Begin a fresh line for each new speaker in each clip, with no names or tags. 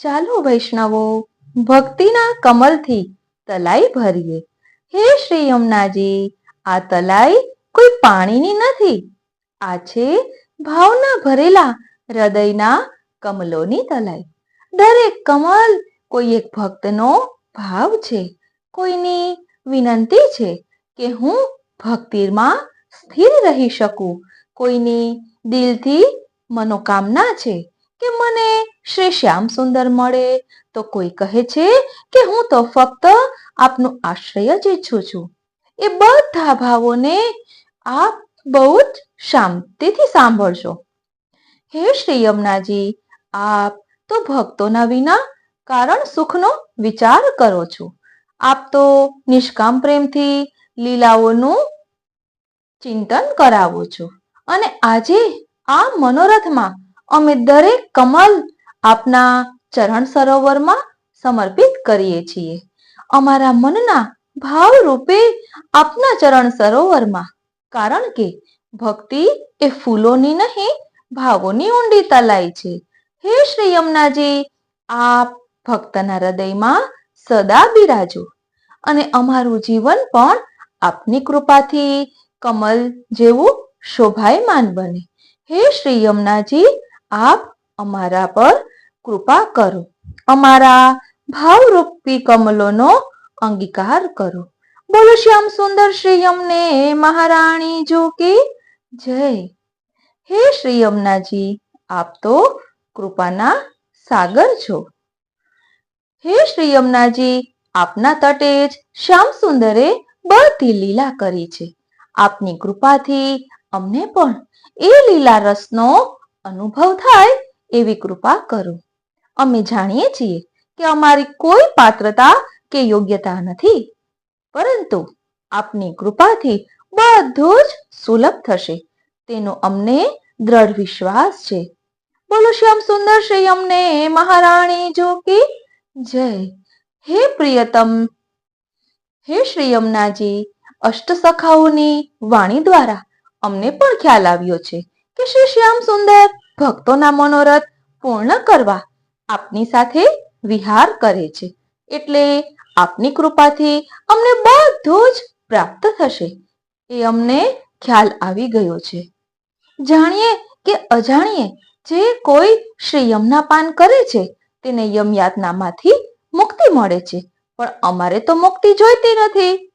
ચાલો વૈષ્ણવો, ભક્તિના કમલથી તલાઈ ભરીએ. હે શ્રી યમુનાજી, આ તલાઈ કોઈ પાણીની નથી. આ છે ભાવના ભરેલા હૃદયના કમલોની તલાઈ. દરેક કમલ કોઈ એક ભક્તનો ભાવ છે, કોઈની વિનંતી છે કે હું ભક્તિમાં સ્થિર રહી શકું. કોઈની દિલથી મનોકામના છે કે મને શ્રી શ્યામ સુંદર મળે? તો કોઈ કહે છે કે હું તો ફક્ત આપનું આશ્રય જ ઈચ્છું છું. એ બધા ભાવોને આપ બહુ જ શાંતિથી સાંભળશો હે શ્રી યમુનાજી, આપ તો ભક્તોના વિના કારણ સુખનો વિચાર કરો છો. આપ તો નિષ્કામ પ્રેમથી લીલાઓનું ચિંતન કરાવો છો. અને આજે આ મનોરથમાં અમે દરેક કમલ આપના ચરણ સરોવરમાં સમર્પિત કરીએ છીએ. અમારા મનના ભાવ રૂપે આપના ચરણ સરોવરમાં, કારણ કે ભક્તિ એ ફૂલોની નહીં, ભાવોની ઊંડી તલાઈ છે. હે શ્રી યમુનાજી, આપ ભક્તના હૃદયમાં સદા બિરાજો. અને અમારું જીવન પણ આપની કૃપાથી કમલ જેવું શોભાયમાન બને. હે શ્રી યમુનાજી આપ અમારા પર કૃપા કરો. અમારા ભાવરૂપી કમલોનો અંગીકાર કરો. બોલો શ્યામ સુંદર શ્રી અમને મહારાણી જો કે જય. હે શ્રી અમનાજી આપ તો કૃપાના સાગર છો. હે શ્રી અમનાજી આપના તટે જ શ્યામ સુંદરે બધી લીલા કરી છે. આપની કૃપાથી અમને પણ એ લીલા રસનો અનુભવ થાય એવી કૃપા કરો. અમે જાણીએ છીએ કે અમારી કોઈ પાત્રતા કે યોગ્યતા નથી, પરંતુ આપની કૃપાથી બધું જ સુલભ થશે. તેનો અમને દ્રઢ વિશ્વાસ છે. બોલો શ્યામ સુંદર શ્રી અમને, મહારાણી જો કે જય. હે પ્રિયતમ, હે શ્રી અમનાજી અષ્ટ સખાઓની વાણી દ્વારા અમને પણ ખ્યાલ આવ્યો છે. કે શ્રી શ્યામ સુંદર ભક્તોના મનોરથ પૂર્ણ કરવા આપની સાથે વિહાર કરે છે. એટલે આપની કૃપાથી અમને બધું જ પ્રાપ્ત થશે. એ અમને ખ્યાલ આવી ગયો છે. જાણીએ કે અજાણીએ જે કોઈ શ્રી યમના પાન કરે છે, તેને યમયાતનામાંથી મુક્તિ મળે છે. પણ અમારે તો મુક્તિ જોઈતી નથી.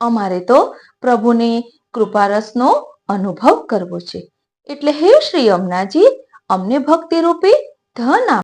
અમારે તો પ્રભુની કૃપારસનો અનુભવ કરવો છે. એટલે હે શ્રી અમનાજી અમને ભક્તિ રૂપી ધન